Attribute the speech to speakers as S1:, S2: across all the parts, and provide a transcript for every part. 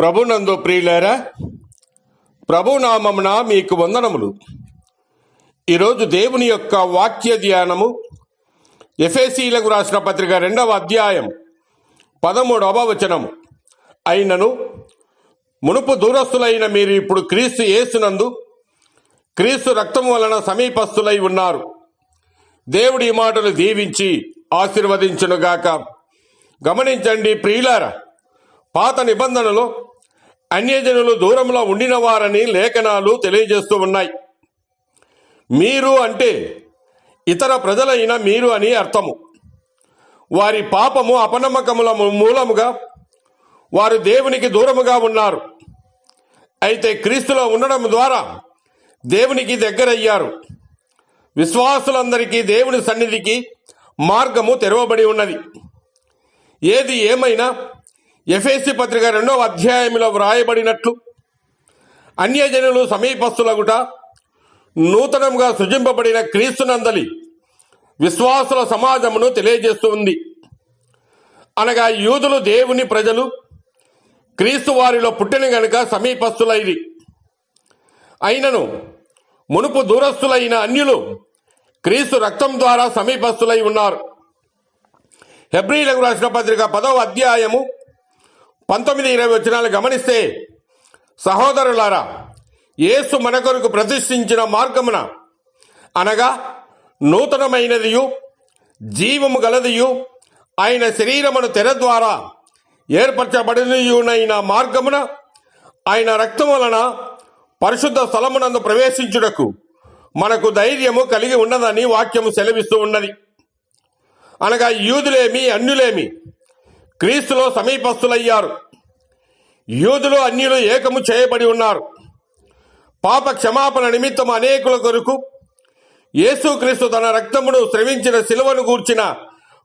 S1: ప్రభునందు ప్రియులారా ప్రభునామమున మీకు వందనములు. ఈరోజు దేవుని యొక్క వాక్య ధ్యానము ఎఫ్ఎసీలకు రాసిన పత్రిక రెండవ అధ్యాయం పదమూడవ వచనము. అయినను మునుపు దూరస్తులైన మీరు ఇప్పుడు క్రీస్తు యేసునందు క్రీస్తు రక్తం వలన సమీపస్తులై ఉన్నారు. దేవుడి మాటలు దీవించి ఆశీర్వదించునుగాక. గమనించండి ప్రియులారా పాత నిబంధనలో అన్యజనులు దూరంలో ఉండిన వారని లేఖనాలు తెలియజేస్తూ ఉన్నాయి. మీరు అంటే ఇతర ప్రజలైన మీరు అని అర్థము. వారి పాపము అపనమ్మకముల మూలముగా వారు దేవునికి దూరముగా ఉన్నారు. అయితే క్రీస్తులో ఉండడం ద్వారా దేవునికి దగ్గరయ్యారు. విశ్వాసులందరికీ దేవుని సన్నిధికి మార్గము తెరవబడి ఉన్నది. ఏది ఏమైనా ఎఫ్ఎస్సి పత్రిక రెండవ అధ్యాయంలో వ్రాయబడినట్లు అన్యజనులు సమీపస్తులగుట నూతనంగా సృజింపబడిన క్రీస్తునందలి విశ్వాసుల సమాజమును తెలియజేస్తుంది. అనగా యూదులు దేవుని ప్రజలు క్రీస్తు వారిలో పుట్టిన గనుక సమీపస్తులైది అయినను మునుపు దూరస్తులైన అన్యులు క్రీస్తు రక్తం ద్వారా సమీపస్తులై ఉన్నారు. హెబ్రిలకు రాసిన పత్రిక పదవ అధ్యాయము పంతొమ్మిది ఇరవై వచనాలు గమనిస్తే సహోదరులారా యేసు మన కొరకు ప్రతిష్ఠించిన మార్గమున అనగా నూతనమైనదియు జీవము గలదియు ఆయన శరీరమును తెర ద్వారా ఏర్పరచబడినయునైన మార్గమున ఆయన రక్తం వలన పరిశుద్ధ స్థలమునందు ప్రవేశించుటకు మనకు ధైర్యము కలిగి ఉన్నదని వాక్యము సెలవిస్తూ ఉన్నది. అనగా యూదులేమి అన్యులేమి క్రీస్తులో సమీపస్తులయ్యారు యూదులు అన్యులు ఏకము చేయబడి ఉన్నారు. పాప క్షమాపణ నిమిత్తం అనేకుల కొరకు యేసుక్రీస్తు తన రక్తమును స్రవించిన శిలువను గూర్చిన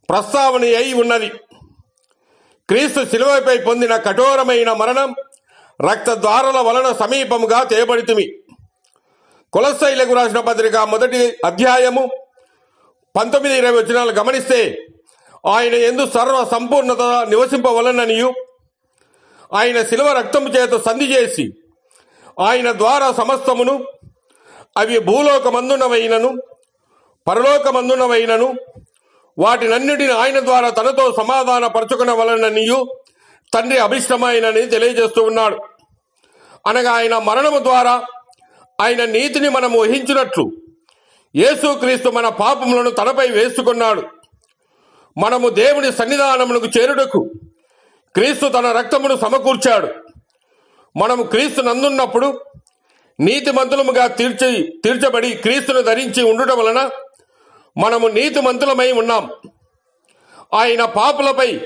S1: ప్రస్తావన అయి ఉన్నది. క్రీస్తు శిలువపై పొందిన కఠోరమైన మరణం రక్త ద్వారల వలన సమీపముగా తేబడితిమి కులశైలకు రాసిన పత్రిక మొదటి అధ్యాయము పంతొమ్మిది ఇరవై వచనాలు గమనిస్తే ఆయన ఎందు సర్వ సంపూర్ణత నివసింపవలననియు. ఆయన శిలువ రక్తము చేత సంధి చేసి ఆయన ద్వారా సమస్తమును అవి భూలోకమందునవైనను పరలోకమందునవైనను వాటినన్నిటిని ఆయన ద్వారా తనతో సమాధాన పరచుకున్న వలననియు తండ్రి అభిష్టమైనని తెలియజేస్తూ ఉన్నాడు. అనగా ఆయన మరణము ద్వారా ఆయన నీతిని మనం వహించినట్లు యేసుక్రీస్తు మన పాపములను తనపై వేసుకున్నాడు. మనము దేవుని సన్నిధానములకు చేరుటకు క్రీస్తు తన రక్తమును సమకూర్చాడు. మనము క్రీస్తు నందున్నప్పుడు నీతిమంతులముగా తీర్చి తీర్చబడి క్రీస్తును ధరించి ఉండటం వలన మనము నీతిమంతులమై ఉన్నాం. ఆయన పాపులపై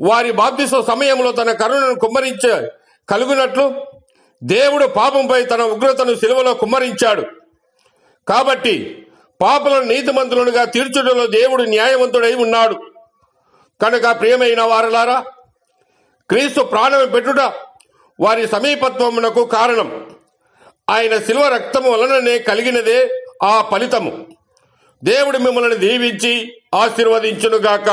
S1: వారి బాప్తిస్వ సమయంలో తన కరుణను కుమ్మరించ కలుగునట్లు దేవుడు పాపంపై తన ఉగ్రతను సిలువలో కుమ్మరించాడు. కాబట్టి పాపులను నీతిమంతులుగా తీర్చడంలో దేవుడు న్యాయవంతుడై ఉన్నాడు. కనుక ప్రియమైన వారలారా క్రీస్తు ప్రాణం పెట్టుట వారి సమీపత్వమునకు కారణం. ఆయన శిల్వ రక్తము వలననే కలిగినదే ఆ ఫలితము. దేవుడు మిమ్మల్ని దీవించి ఆశీర్వదించునుగాక.